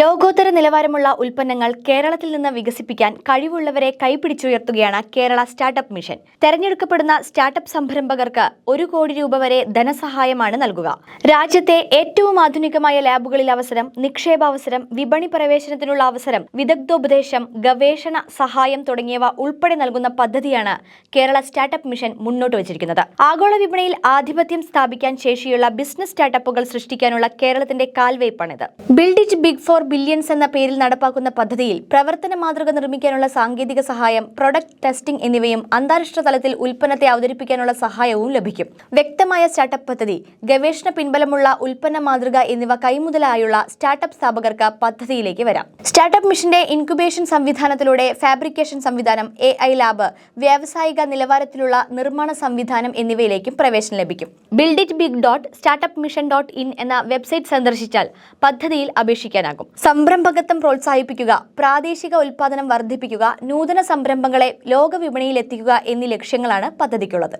ലോകോത്തര നിലവാരമുള്ള ഉൽപ്പന്നങ്ങൾ കേരളത്തിൽ നിന്ന് വികസിപ്പിക്കാൻ കഴിവുള്ളവരെ കൈപിടിച്ചുയർത്തുകയാണ് കേരള സ്റ്റാർട്ടപ്പ് മിഷൻ. തെരഞ്ഞെടുക്കപ്പെടുന്ന സ്റ്റാർട്ടപ്പ് സംരംഭകർക്ക് ഒരു കോടി രൂപ വരെ ധനസഹായമാണ് നൽകുക. രാജ്യത്തെ ഏറ്റവും ആധുനികമായ ലാബുകളിൽ അവസരം നിക്ഷേപാവസരം വിപണി പ്രവേശനത്തിനുള്ള അവസരം വിദഗ്ധോപദേശം ഗവേഷണ സഹായം തുടങ്ങിയവ ഉൾപ്പെടെ നൽകുന്ന പദ്ധതിയാണ് കേരള സ്റ്റാർട്ടപ്പ് മിഷൻ മുന്നോട്ട് വച്ചിരിക്കുന്നത്. ആഗോള വിപണിയിൽ ആധിപത്യം സ്ഥാപിക്കാൻ ശേഷിയുള്ള ബിസിനസ് സ്റ്റാർട്ടപ്പുകൾ സൃഷ്ടിക്കാനുള്ള കേരളത്തിന്റെ കാൽവയ്പാണിത് build it big for billions എന്ന പേരിൽ നടപ്പാക്കുന്ന പദ്ധതിയിൽ പ്രവർത്തന മാതൃക നിർമ്മിക്കാനുള്ള സാങ്കേതിക സഹായം പ്രൊഡക്റ്റ് ടെസ്റ്റിംഗ് എന്നിവയും അന്താരാഷ്ട്ര തലത്തിൽ ഉൽപ്പന്നത്തെ അവതരിപ്പിക്കാനുള്ള സഹായവും ലഭിക്കും. വ്യക്തമായ സ്റ്റാർട്ടപ്പ് പദ്ധതി ഗവേഷണ പിൻബലമുള്ള ഉൽപ്പന്ന മാതൃക എന്നിവ കൈമുതലായുള്ള സ്റ്റാർട്ടപ്പ് സ്ഥാപകർക്ക് പദ്ധതിയിലേക്ക് വരാം. സ്റ്റാർട്ടപ്പ് മിഷന്റെ ഇൻക്യുബേഷൻ സംവിധാനത്തിലൂടെ ഫാബ്രിക്കേഷൻ സംവിധാനം എ ഐ ലാബ് വ്യാവസായിക നിലവാരത്തിലുള്ള നിർമ്മാണ സംവിധാനം എന്നിവയിലേക്കും പ്രവേശനം ലഭിക്കും. Build it big dot startup mission dot in എന്ന വെബ്സൈറ്റ് സന്ദർശിച്ചാൽ പദ്ധതിയിൽ അപേക്ഷിക്കാനാകും. സംരംഭകത്വം പ്രോത്സാഹിപ്പിക്കുക പ്രാദേശിക ഉൽപ്പാദനം വർദ്ധിപ്പിക്കുക നൂതന സംരംഭങ്ങളെ ലോക വിപണിയിൽ എത്തിക്കുക എന്നീ ലക്ഷ്യങ്ങളാണ് പദ്ധതിക്കുള്ളത്.